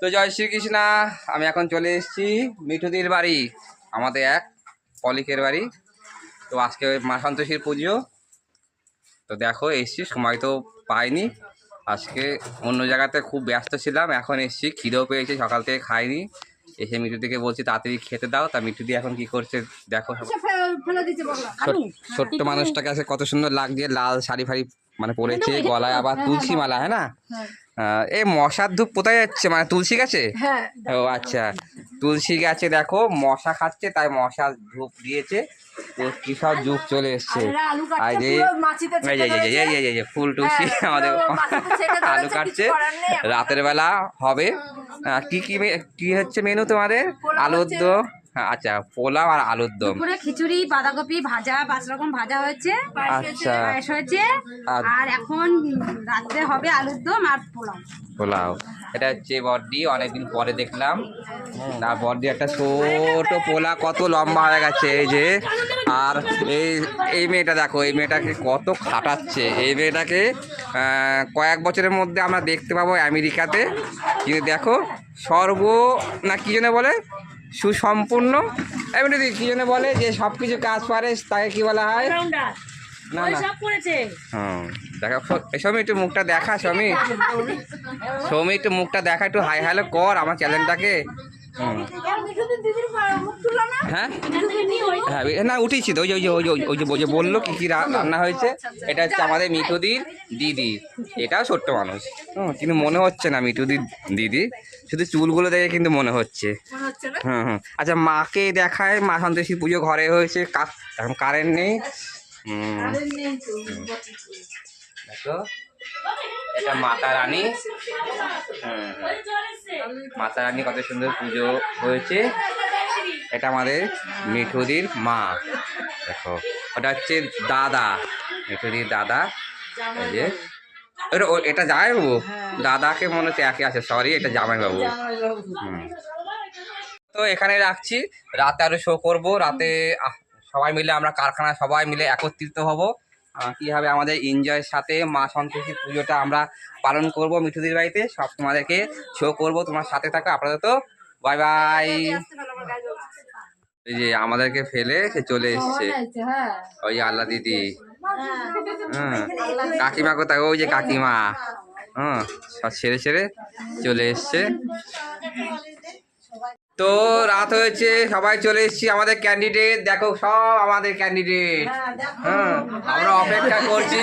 তো জয় শ্রীকৃষ্ণা আমি এখন চলে এসেছি মিঠুদির বাড়ি আমাদের এক পলিকের বাড়ি। তো আজকে মা সন্তোষীর পুজো। তো দেখো এসছি সময় তো পাইনি। আজকে অন্য জায়গাতে খুব ব্যস্ত ছিলাম এখন এসছি খিদেও পেয়েছি সকাল থেকে খাইনি। এসে মিঠুদিকে বলছি তাড়াতাড়ি খেতে দাও। তা মিঠুদি এখন কি করছে দেখো ছোট্ট মানুষটাকে আছে কত সুন্দর লাগছে লাল শাড়ি ফাড়ি মানে পরেছে গলায় আবার তুলসী মালা হ্যাঁ না? এই মশার ধূপ কোথায় যাচ্ছে? মানে তুলসী গাছে? হ্যাঁ ও আচ্ছা তুলসী গাছে দেখো মশা খাচ্ছে তাই মশা ধূপ দিয়েছে। কি সব যুগ চলে এসছে। আর যে যে ফুল টুসি আমাদের আলু কাটছে। রাতের বেলা হবে। কি কি কি হচ্ছে মেনু তোমাদের? আলুর হচ্ছে। হ্যাঁ, আচ্ছা পোলাও আর আলুর দম। দুপুরে খিচুড়ি বাঁধাকপি ভাজা পাঁচ রকম ভাজা হয়েছে। আচ্ছা। পায়েস হয়েছে। আর- আর এখন রাত্রে হবে আলুর দম আর পোলাও। পোলাও। এটা হচ্ছে বডি অনেকদিন পরে দেখলাম। আর বডি একটা ছোট পোলা কত লম্বা হয়ে গেছে এই যে। আর এই এই মেয়েটা দেখো এই মেয়েটাকে কত খাটাচ্ছে। এই মেয়েটাকে কয়েক বছরের মধ্যে আমরা দেখতে পাবো আমেরিকাতে। কিন্তু দেখো সর্ব না কি জন্য বলে? সুসম্পূর্ণ। এমনি কি জন্য বলে যে সব কিছু কাজ পারে তাকে কি বলা হয়? না না। হুম দেখা সৌমি একটু মুখটা দেখা সৌমি সৌমি একটু মুখটা দেখা একটু হাই হ্যালো কর আমার চ্যানেলটাকে। না হ্যাঁ। হ্যাঁ? না উঠেছি তো ওই যে ওই যে ওই যে ওই যে বলল কী কী রান্না হয়েছে এটা হচ্ছে আমাদের মিঠুদির দিদি এটাও ছোট্ট মানুষ। হুম কিন্তু মনে হচ্ছে না মিঠুদির দিদি শুধু চুলগুলো দেখে কিন্তু মনে হচ্ছে। মনে হচ্ছে না? হুম হুম আচ্ছা মাকে দেখায় মা সন্তোষী পুজো ঘরে হয়েছে কা- এখন কারেন্ট নেই। হুম। দেখো এটা মাতা রানী। হুম, মাতা রানী কত সুন্দর পুজো হয়েছে। এটা আমাদের মিঠুদির মা। দেখো, ওটা হচ্ছে দাদা, মিঠুদির দাদা। যে এটা ও- এটা জামাই বাবু দাদাকে মনে হচ্ছে একে আছে সরি এটা জামাই বাবু হুম। তো এখানে রাখছি, রাতে আরও শো করব, রাতে সবাই মিলে আমরা কারখানা সবাই মিলে একত্রিত হব। কীভাবে আমাদের এনজয়ের সাথে মা সন্তোষী পুজোটা আমরা পালন করব মিঠুদির বাড়িতে, সব তোমাদেরকে শো করব, তোমার সাথে থাকো, আপাতত বাই বাই এই যে আমাদেরকে ফেলে, সে চলে এসছে। ওই আল্লাহ দিদি। হ্যাঁ কাকিমা কোথায়? ওই যে কাকিমা। হ্যাঁ সব ছেড়ে ছেড়ে চলে এসছে। তো রাত হয়েছে সবাই চলে এসেছি আমাদের ক্যান্ডিডেট দেখো সব আমাদের ক্যান্ডিডেট হ্যাঁ আমরা অপেক্ষা করছি।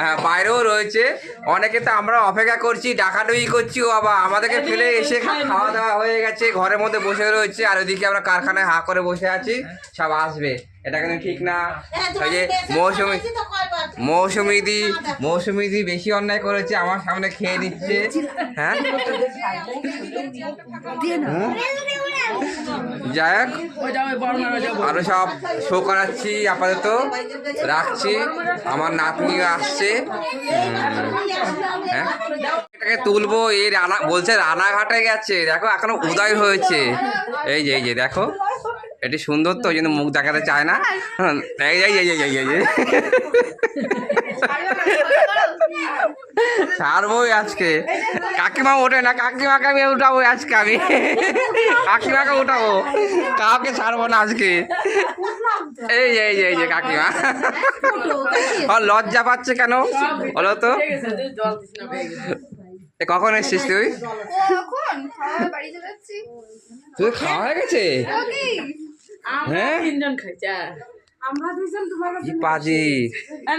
হ্যাঁ বাইরেও রয়েছে। অনেকে তো আমরা অপেক্ষা করছি ডাকাডুই করছি ও বাবা। আমাদেরকে ফেলে এসে খাওয়া দাওয়া হয়ে গেছে ঘরের মধ্যে বসে রয়েছে। আর ওইদিকে আমরা কারখানায় হা করে বসে আছি সব আসবে। এটা কিন্তু ঠিক না ওই যে মৌসুমি মৌসুমি দি মৌসুমি দি বেশি অন্যায় করেছে আমার সামনে খেয়ে নিচ্ছে হ্যাঁ যাই হোক আরও সব শো করাচ্ছি আপাতত রাখছি আমার নাতনিও আসছে হ্যাঁ এটাকে তুলবো এই রানা বলছে রানাঘাটে গেছে দেখো এখনও উদয় হয়েছে এই যে এই যে দেখো এটি সুন্দর তো ওই জন্য মুখ দেখাতে চায় না। এই। ছাড়বোই আজকে। কাকিমা ওঠে না কাকিমাকে আমি উঠাবো আজকে আমি। কাকিমাকে উঠাবো। কাউকে ছাড়বো না আজকে। এই যে এই যে এই যে কাকিমা। ও লজ্জা পাচ্ছে কেন? বলো তো। কখন এসছিস তুই? তুই খাওয়া হয়ে গেছে? হ্যাঁ? তিনজন খাইছে আমরা দুইজন তোমার কি পাজি?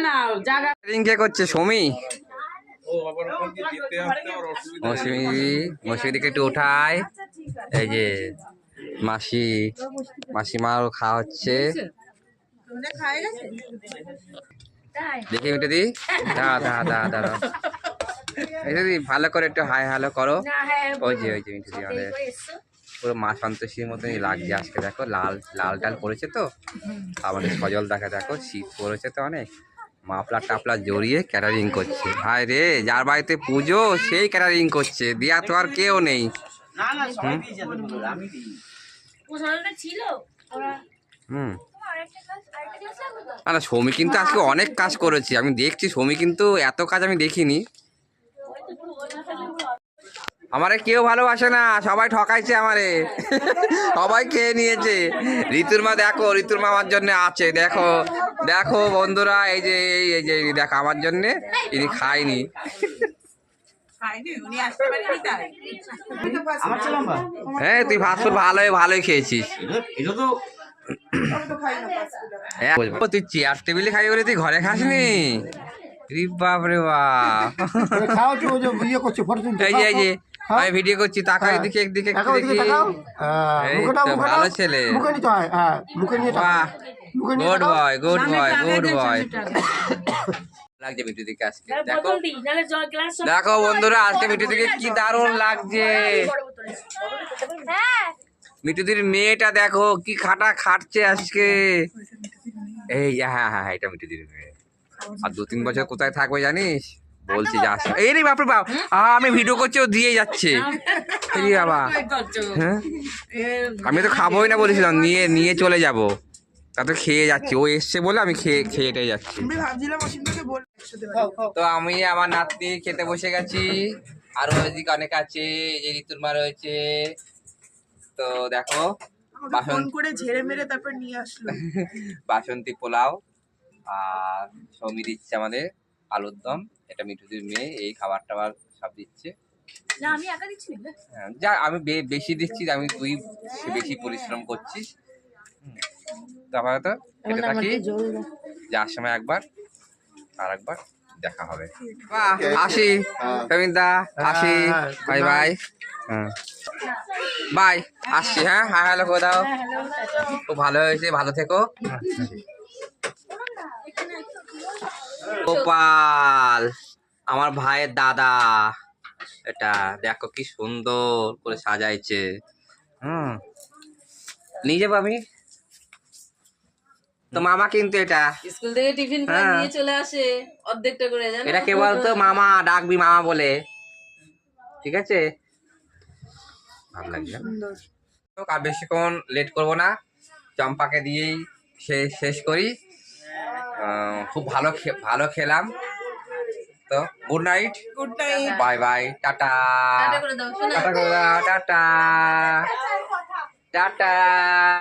না জায়গা কে করছে সমী? মৌসুমি মৌসুমিদিকে একটু এই যে মাসি খাওয়া হচ্ছে। দেখি মিটে দি। দাঁড়া দাঁড়া দাঁড়া দাঁড়া। এই দিদি ভালো করে একটু হাই হ্যালো করো। ওই যে ওই যে মিটে দি আমাদের। পুরো মা সন্তোষীর মতনই লাগছে আজকে দেখো লাল লাল টাল পড়েছে তো। আমাদের সজল দেখা দেখো শীত পড়েছে তো অনেক। মাফলার টাফলার জড়িয়ে ক্যাটারিং করছে। হায় রে যার বাড়িতে পুজো সেই ক্যাটারিং করছে। দিয়া তো আর কেউ নেই। হুম? না না সৌমি কিন্তু আজকে অনেক কাজ করেছি। আমি দেখছি সৌমি কিন্তু এত কাজ আমি দেখিনি। আমারে কেউ ভালোবাসে না সবাই ঠকাইছে আমারে। সবাই খেয়ে নিয়েছে। ঋতুর মা দেখো ঋতুর মা আমার জন্য আছে দেখো। দেখো বন্ধুরা এই যে এই এই যে দেখো আমার জন্য ইনি খায়নি। হ্যাঁ তুই ফাস্টফুড ভালোই ভালোই খেয়েছিস। হ্যাঁ, তুই চেয়ার টেবিলে খাই বলে তুই ঘরে খাসনি? রি বাপ। ইয়ে করছে ফটো তুলছে এই যে আমি ভিডিও করছি তাকাই হ্যাঁ। দিকে একদিকে একটু দেখি। হ্যাঁ, এই মুখে দাও তো মুখে ভালো ছেলে। মুখে নিতে হয় হ্যাঁ মুখে নিয়ে বাহ। Good boy good boy good boy লাগছে মিঠু দিকে আজকে দেখো। দেখো বন্ধুরা আজকে মিঠু দিকে কি দারুণ লাগছে। হ্যাঁ। মিঠুদির মেয়েটা দেখো কি খাটা খাটছে আজকে। এই হ্যাঁ হ্যাঁ হ্যাঁ, এটা মিঠুদির মেয়ে। আর দু তিন বছর কোথায় থাকবে জানিস? বলছি যাস এই রে বাপরে বাপ। আমি ভিডিও করছি ও দিয়ে যাচ্ছে। এই বাবা। হ্যাঁ? আমি তো খাবোই না বলেছিলাম নিয়ে নিয়ে চলে যাব। তা তো খেয়ে যাচ্ছি ও এসছে বলে আমি খেয়ে খেয়েটাই যাচ্ছি। তো আমি আমার নাতনি খেতে বসে গেছি আরও ওইদিকে অনেক আছে যে ঋতুর মা রয়েছে। তো দেখো বাসন করে ঝেড়ে মেরে তারপর নিয়ে আসলো। বাসন্তী পোলাও আর সৌমি দিচ্ছে আমাদের। আলুর দম এটা মিঠুদির মেয়ে এই খাবার টাবার সব দিচ্ছে। না আমি একা দিচ্ছি না। হ্যাঁ, যা আমি বে- বেশি দিচ্ছি আমি তুই বেশি পরিশ্রম করছিস। হুম। তো আপাতত খেতে থাকি। যার সময় একবার আর একবার দেখা হবে। বাহ, আসি। প্রবীণদা আসি। Bye bye. হ্যাঁ বাই আসছি হ্যাঁ। হ্যাঁ হ্যালো করে দাও খুব ভালো হয়েছে ভালো থেকো। গোপাল আমার ভাইয়ের দাদা। এটা দেখো কি সুন্দর করে সাজাইছে। হুম। নিয়ে যাব আমি। তো মামা কিন্তু এটা। স্কুল থেকে টিফিন হ্যাঁ। নিয়ে চলে আসে অর্ধেকটা করে জানো? এটা কে বলতো? মামা ডাকবি মামা বলে। ঠিক আছে? ভালো লাগছে আর বেশিক্ষণ লেট করব না। চম্পাকে দিয়েই শেষ শেষ করি। খুব ভালো খে- ভালো খেলাম। তো good night good night bye bye tata. Tata. Tata. Tata.